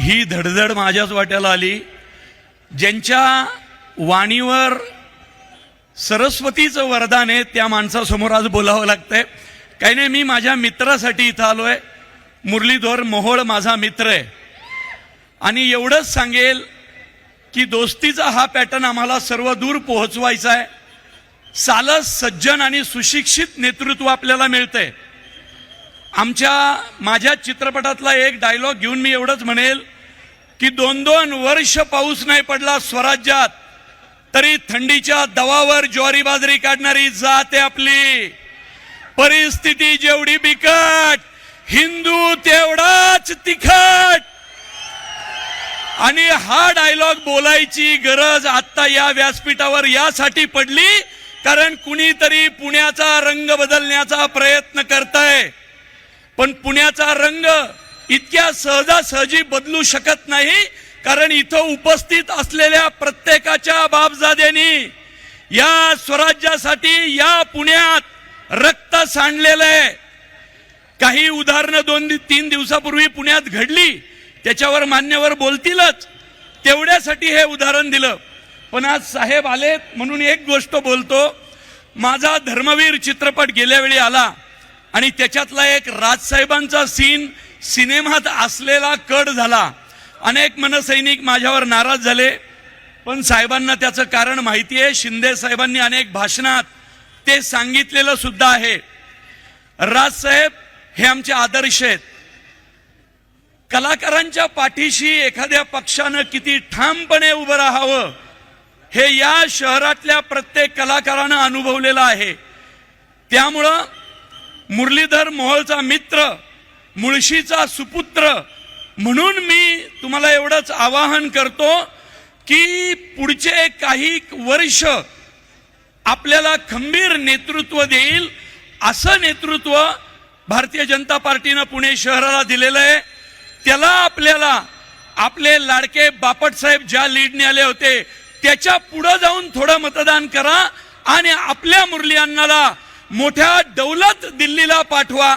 ही धडधड माझ्याच वाट्याला आली. ज्यांच्या वाणीवर सरस्वतीचं वरदान आहे त्या माणसासमोर आज बोलावं लागतंय. काही नाही मी माझ्या मित्रासाठी इथं आलो आहे मुरलीधर मोहोळ माझा मित्र आहे. आणि एवढंच सांगेल की दोस्तीचा हा पॅटर्न आम्हाला सर्व दूर पोहोचवायचा आहे. सालस सज्जन आणि सुशिक्षित नेतृत्व आपल्याला मिळतंय. आमच्या माझ्या चित्रपटातला एक डायलॉग घेऊन मी एवढंच म्हणेल की दोन दोन वर्ष पाऊस नाही पडला स्वराज्यात तरी थंडीच्या दवावर ज्वारी बाजरी काढणारी जाते आपली. परिस्थिती जेवढी बिकट हिंदू तेवढाच तिखट. आणि हा डायलॉग बोलायची गरज आता या व्यासपीठावर यासाठी पडली कारण कुणीतरी पुण्याचा रंग बदलण्याचा प्रयत्न करताय. पण पुण्याचा रंग इतक्या सहजासहजी बदलू शकत नाही कारण इथं उपस्थित असलेल्या प्रत्येकाच्या बापजाद्यांनी या स्वराज्यासाठी या पुण्यात रक्त सांडलेलं आहे. काही उदाहरणं दोन तीन दिवसापूर्वी पुण्यात घडली त्याच्यावर मान्यवर बोलतीलच. तेवढ्यासाठी हे उदाहरण दिलं. पण आज साहेब आलेत म्हणून एक गोष्ट बोलतो. माझा धर्मवीर चित्रपट गेल्या वेळी आला आणि त्याच्यातला एक राजसाहेबांचा सीन सिनेमात असलेला कड झाला. अनेक मनसैनिक माझ्यावर नाराज झाले. पण साहेबांना त्याचं कारण माहिती आहे शिंदे साहेबांनी अनेक भाषणात ते सांगितलेलं सुद्धा आहे. राजसाहेब हे आमचे आदर्श आहेत. कलाकारांच्या पाठीशी एखाद्या पक्षानं किती ठामपणे उभं राहावं हे या शहरातल्या प्रत्येक कलाकारानं अनुभवलेलं आहे. त्यामुळं मुरलीधर मोहोळचा मित्र मुळशीचा सुपुत्र. म्हणून मी तुम्हाला एवढंच आवाहन करतो की पुढचे काही वर्ष आपल्याला खंबीर नेतृत्व देईल. असं नेतृत्व भारतीय जनता पार्टीनं पुणे शहराला दिलेलं आहे. त्याला आपल्याला आपले लाडके बापट साहेब ज्या लीडने आले होते त्याच्या पुढं जाऊन थोडं मतदान करा आणि आपल्या मुरली अण्णाला मोठ्या दौलत दिल्लीला पाठवा.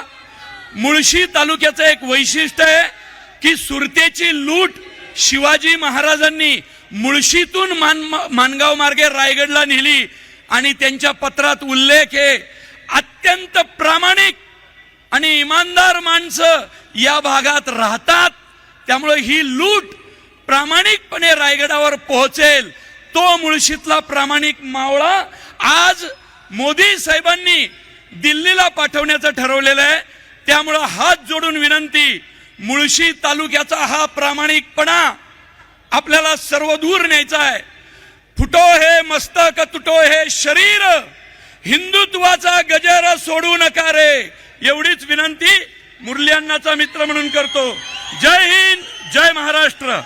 मुळशी तालुक्याचं एक वैशिष्ट्य आहे की सुरतेची लूट शिवाजी महाराजांनी मुळशीतून मान मानगाव मार्गे रायगडला नेली आणि त्यांच्या पत्रात उल्लेख आहे अत्यंत प्रामाणिक आणि इमानदार माणसं या भागात राहतात. त्यामुळे ही लूट प्रामाणिकपणे रायगडावर पोहोचेल. तो मुळशीतला प्रामाणिक मावळा आज मोदी साहेबांनी दिल्लीला पाठवण्याचं ठरवलेलं आहे. त्यामुळं हात जोडून विनंती मुळशी तालुक्याचा हा प्रामाणिकपणा आपल्याला सर्व दूर न्यायचा आहे. फुटो हे मस्तक तुटो हे शरीर हिंदुत्वाचा गजर सोडू नका रे. एवढीच विनंती मुरली अण्णाचा मित्र म्हणून करतो. जय हिंद जय महाराष्ट्र.